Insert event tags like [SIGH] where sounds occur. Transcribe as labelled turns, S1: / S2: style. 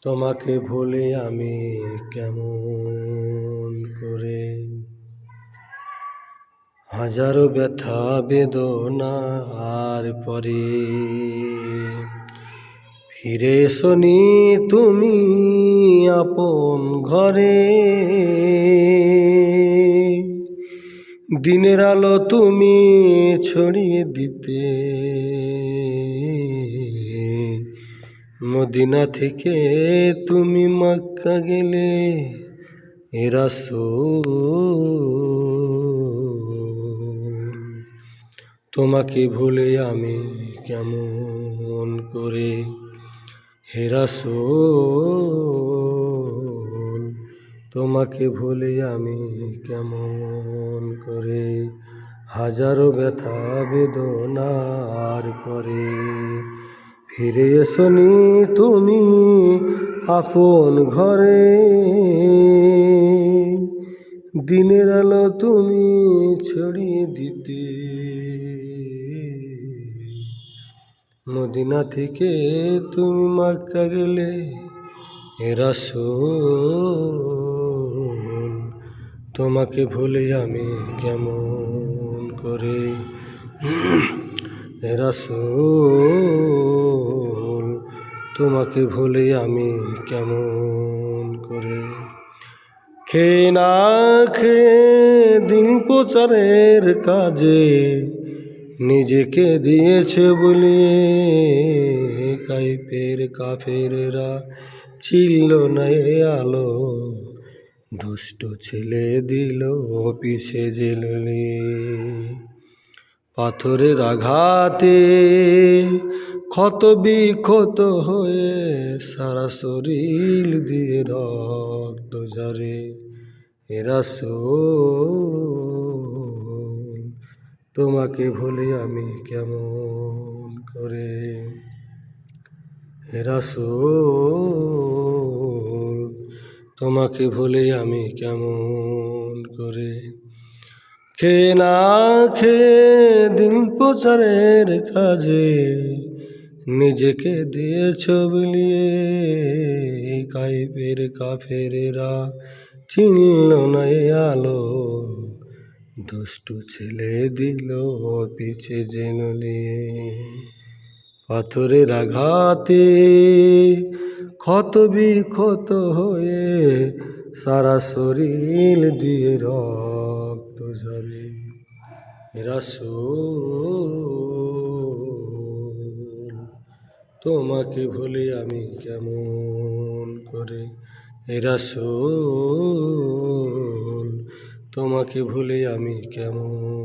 S1: তোমাকে ভুলে আমি কেমন করে? হাজারো ব্যথা, বেদনা আর পরে। ফিরে শনি তুমি আপন ঘরে। দিনের আলো তুমি ছড়িয়ে দিতে। মদিনা থেকে তুমি মক্কা গেলে এরা তোমাকে ভুলে আমি কেমন করে? হেরাসোল তোমাকে ভুলে আমি কেমন করে? হাজারো ব্যথা বেদনার পরে। ফিরে এসনি তুমি আপন ঘরে। দিনের আলো তুমি ছড়িয়ে দিতে। মদিনা থেকে তুমি মাক্কা গেলে এরা তোমাকে ভুলে আমি কেমন করে? [CLEARS THROAT] এরা তোমাকে ভুলে আমি কেমন করে? খে না খে দিন প্রচারের কাজে নিজেকে দিয়েছে বলিয়ে কাইপের কাফেররা ছিল না আলো। দুষ্ট ছেলে দিল পিছে জেললি পাথরের আঘাতে ক্ষত বিক্ষত হয়ে সারা শরীর দিয়ে রক্ত ঝরে। এরা তোমাকে ভুলে আমি কেমন করে? এরা তোমাকে ভুলে আমি কেমন করে? খে না খে দিন প্রচারের কাজে নিজেকে দিয়েছ বিলিয়ে কাইপের কাফেরেরা চিনল না এ আলো। দুষ্টু ছেলে দিল পিছে জেনলিয়ে পাথরের আঘাতে ক্ষত বিক্ষত হয়ে সারা শরীর দিয়ে রক্ত ঝরে। রাসূল তোমাকে ভুলে আমি কেমন করে? রাসূল তোমাকে ভুলে আমি কেমন